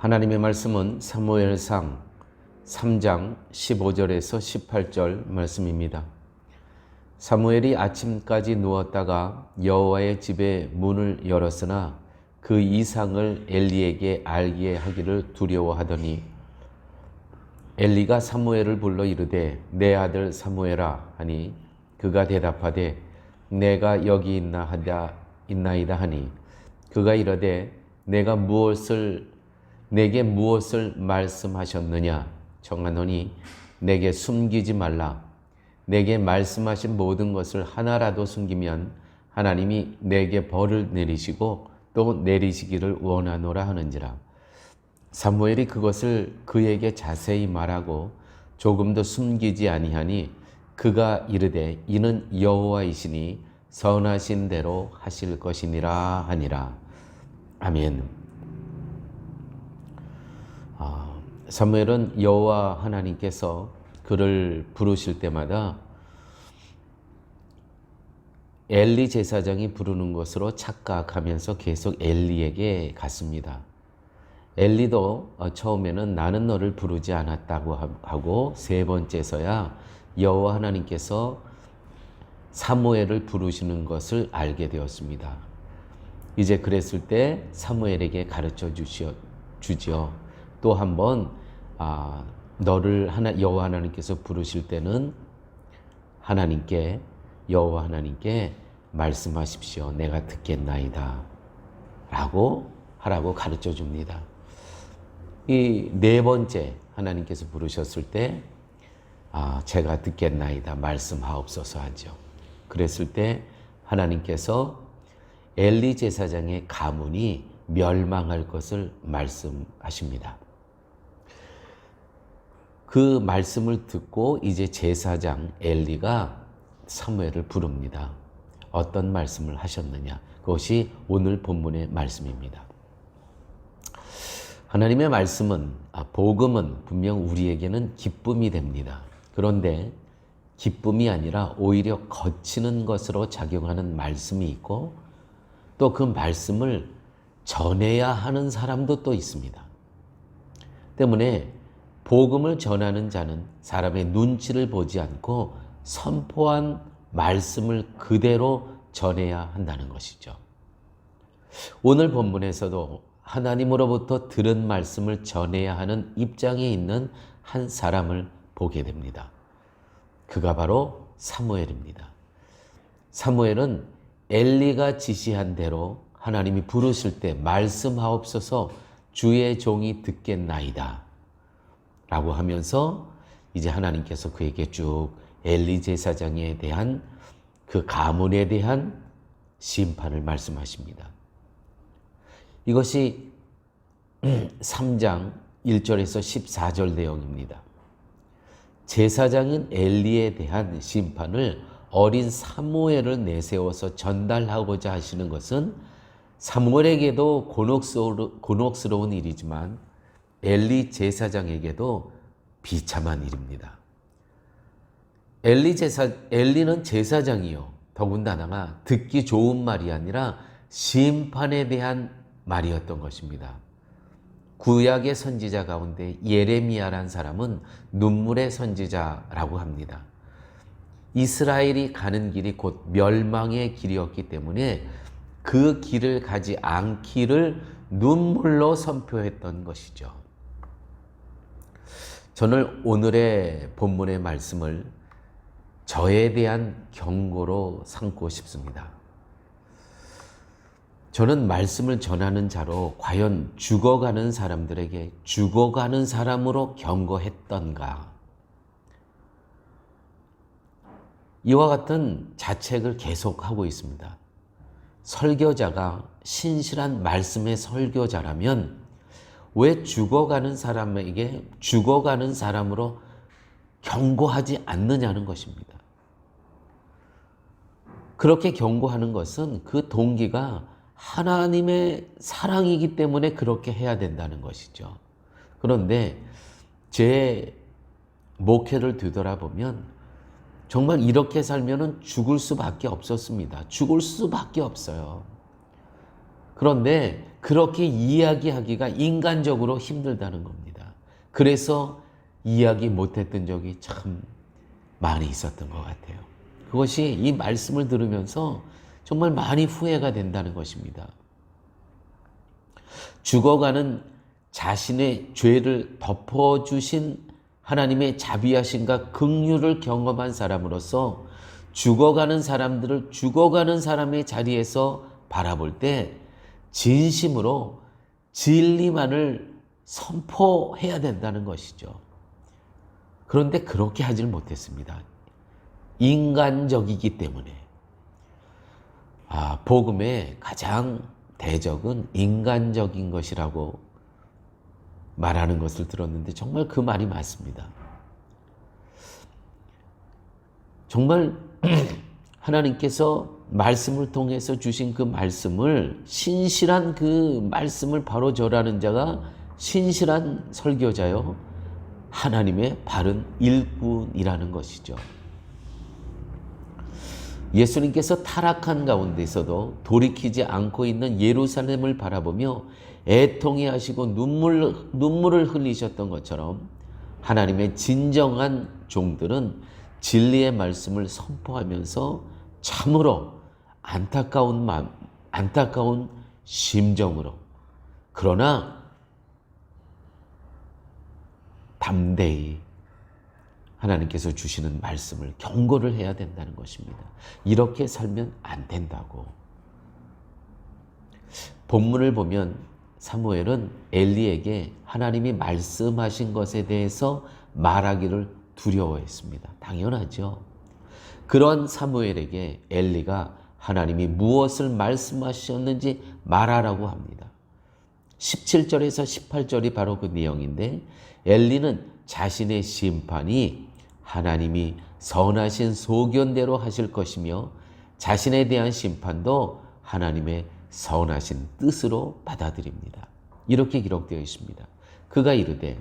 하나님의 말씀은 사무엘상 3장 15절에서 18절 말씀입니다. 사무엘이 아침까지 누웠다가 여호와의 집에 문을 열었으나 그 이상을 엘리에게 알게 하기를 두려워하더니 엘리가 사무엘을 불러 이르되 내 아들 사무엘아 하니 그가 대답하되 내가 여기 있나 하다 있나이다 하니 그가 이르되 내가 무엇을 내게 무엇을 말씀하셨느냐? 정하노니 내게 숨기지 말라. 내게 말씀하신 모든 것을 하나라도 숨기면 하나님이 내게 벌을 내리시고 또 내리시기를 원하노라 하는지라. 사무엘이 그것을 그에게 자세히 말하고 조금도 숨기지 아니하니 그가 이르되 이는 여호와이시니 선하신 대로 하실 것이니라 하니라. 아멘. 아, 사무엘은 여호와 하나님께서 그를 부르실 때마다 엘리 제사장이 부르는 것으로 착각하면서 계속 엘리에게 갔습니다. 엘리도 어, 처음에는 나는 너를 부르지 않았다고 하고 세 번째서야 여호와 하나님께서 사무엘을 부르시는 것을 알게 되었습니다. 이제 그랬을 때 사무엘에게 가르쳐 주시오, 주지요. 또 한번 아, 너를 하나 여호와 하나님께서 부르실 때는 하나님께 여호와 하나님께 말씀하십시오. 내가 듣겠나이다. 라고 하라고 가르쳐 줍니다. 이 네 번째 하나님께서 부르셨을 때 아, 제가 듣겠나이다. 말씀하옵소서 하죠. 그랬을 때 하나님께서 엘리 제사장의 가문이 멸망할 것을 말씀하십니다. 그 말씀을 듣고 이제 제사장 엘리가 사무엘을 부릅니다. 어떤 말씀을 하셨느냐? 그것이 오늘 본문의 말씀입니다. 하나님의 말씀은 아, 복음은 분명 우리에게는 기쁨이 됩니다. 그런데 기쁨이 아니라 오히려 거치는 것으로 작용하는 말씀이 있고 또 그 말씀을 전해야 하는 사람도 또 있습니다. 때문에 복음을 전하는 자는 사람의 눈치를 보지 않고 선포한 말씀을 그대로 전해야 한다는 것이죠. 오늘 본문에서도 하나님으로부터 들은 말씀을 전해야 하는 입장에 있는 한 사람을 보게 됩니다. 그가 바로 사무엘입니다. 사무엘은 엘리가 지시한 대로 하나님이 부르실 때 말씀하옵소서 주의 종이 듣겠나이다. 라고 하면서 이제 하나님께서 그에게 쭉 엘리 제사장에 대한 그 가문에 대한 심판을 말씀하십니다. 이것이 3장 1절에서 14절 내용입니다. 제사장인 엘리에 대한 심판을 어린 사무엘을 내세워서 전달하고자 하시는 것은 사무엘에게도 곤혹스러운 일이지만 엘리 제사장에게도 비참한 일입니다. 엘리 제사 엘리는 제사장이요. 더군다나 듣기 좋은 말이 아니라 심판에 대한 말이었던 것입니다. 구약의 선지자 가운데 예레미야란 사람은 눈물의 선지자라고 합니다. 이스라엘이 가는 길이 곧 멸망의 길이었기 때문에 그 길을 가지 않기를 눈물로 선포했던 것이죠. 저는 오늘의 본문의 말씀을 저에 대한 경고로 삼고 싶습니다. 저는 말씀을 전하는 자로 과연 죽어가는 사람들에게 죽어가는 사람으로 경고했던가? 이와 같은 자책을 계속하고 있습니다. 설교자가 신실한 말씀의 설교자라면 왜 죽어가는 사람에게 죽어가는 사람으로 경고하지 않느냐는 것입니다. 그렇게 경고하는 것은 그 동기가 하나님의 사랑이기 때문에 그렇게 해야 된다는 것이죠. 그런데 제 목회를 뒤돌아보면 정말 이렇게 살면은 죽을 수밖에 없었습니다. 죽을 수밖에 없어요. 그런데 그렇게 이야기하기가 인간적으로 힘들다는 겁니다. 그래서 이야기 못했던 적이 참 많이 있었던 것 같아요. 그것이 이 말씀을 들으면서 정말 많이 후회가 된다는 것입니다. 죽어가는 자신의 죄를 덮어주신 하나님의 자비하심과 긍휼을 경험한 사람으로서 죽어가는 사람들을 죽어가는 사람의 자리에서 바라볼 때 진심으로 진리만을 선포해야 된다는 것이죠. 그런데 그렇게 하질 못했습니다. 인간적이기 때문에. 아, 복음의 가장 대적은 인간적인 것이라고 말하는 것을 들었는데 정말 그 말이 맞습니다. 정말 하나님께서 말씀을 통해서 주신 그 말씀을 신실한 그 말씀을 바로 절하는 자가 신실한 설교자요. 하나님의 바른 일꾼이라는 것이죠. 예수님께서 타락한 가운데서도 돌이키지 않고 있는 예루살렘을 바라보며 애통해 하시고 눈물, 눈물을 흘리셨던 것처럼 하나님의 진정한 종들은 진리의 말씀을 선포하면서 참으로 안타까운 마음, 안타까운 심정으로 그러나 담대히 하나님께서 주시는 말씀을 경고를 해야 된다는 것입니다. 이렇게 살면 안 된다고. 본문을 보면 사무엘은 엘리에게 하나님이 말씀하신 것에 대해서 말하기를 두려워했습니다. 당연하죠. 그런 사무엘에게 엘리가 하나님이 무엇을 말씀하셨는지 말하라고 합니다. 17절에서 18절이 바로 그 내용인데 엘리는 자신의 심판이 하나님이 선하신 소견대로 하실 것이며 자신에 대한 심판도 하나님의 선하신 뜻으로 받아들입니다. 이렇게 기록되어 있습니다. 그가 이르되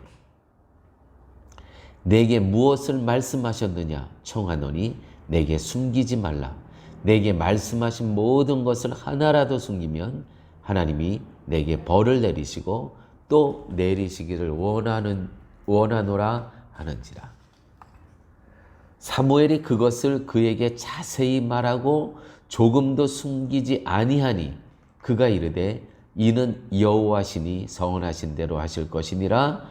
내게 무엇을 말씀하셨느냐 청하노니 내게 숨기지 말라. 내게 말씀하신 모든 것을 하나라도 숨기면 하나님이 내게 벌을 내리시고 또 내리시기를 원하는 원하노라 하는지라. 사무엘이 그것을 그에게 자세히 말하고 조금도 숨기지 아니하니 그가 이르되 이는 여호와시니 성원하신 대로 하실 것이니라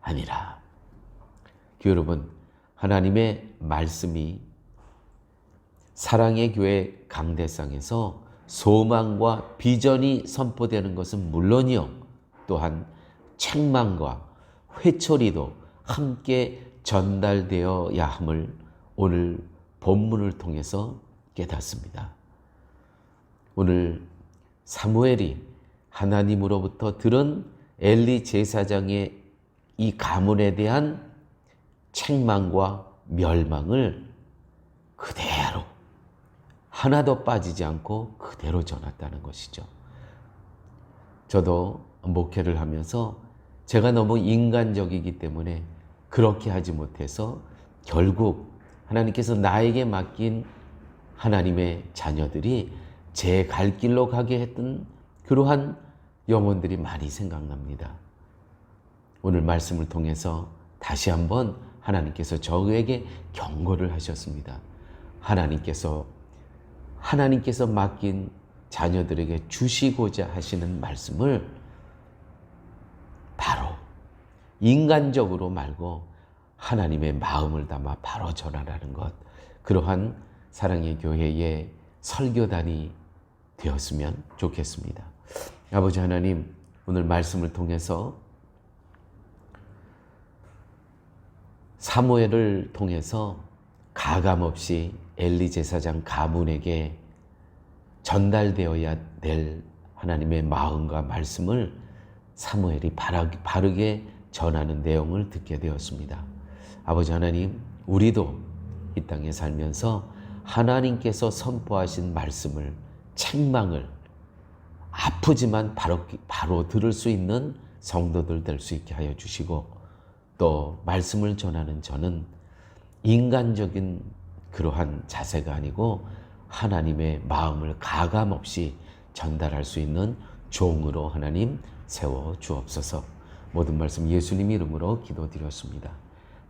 아니라. 여러분 하나님의 말씀이 사랑의 교회 강대상에서 소망과 비전이 선포되는 것은 물론이요 또한 책망과 회초리도 함께 전달되어야 함을 오늘 본문을 통해서 깨닫습니다. 오늘 사무엘이 하나님으로부터 들은 엘리 제사장의 이 가문에 대한 책망과 멸망을 그대로 하나도 빠지지 않고 그대로 전했다는 것이죠. 저도 목회를 하면서 제가 너무 인간적이기 때문에 그렇게 하지 못해서 결국 하나님께서 나에게 맡긴 하나님의 자녀들이 제 갈 길로 가게 했던 그러한 영혼들이 많이 생각납니다. 오늘 말씀을 통해서 다시 한번 하나님께서 저에게 경고를 하셨습니다. 하나님께서 하나님께서 맡긴 자녀들에게 주시고자 하시는 말씀을 바로 인간적으로 말고 하나님의 마음을 담아 바로 전하라는 것. 그러한 사랑의 교회의 설교단이 되었으면 좋겠습니다. 아버지 하나님, 오늘 말씀을 통해서 사무엘을 통해서 가감 없이 엘리 제사장 가문에게 전달되어야 될 하나님의 마음과 말씀을 사무엘이 바르게 전하는 내용을 듣게 되었습니다. 아버지 하나님, 우리도 이 땅에 살면서 하나님께서 선포하신 말씀을 책망을 아프지만 바로 바로 들을 수 있는 성도들 될 수 있게 하여 주시고 또 말씀을 전하는 저는 인간적인 그러한 자세가 아니고 하나님의 마음을 가감 없이 전달할 수 있는 종으로 하나님 세워 주옵소서. 모든 말씀 예수님 이름으로 기도드렸습니다.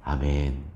아멘.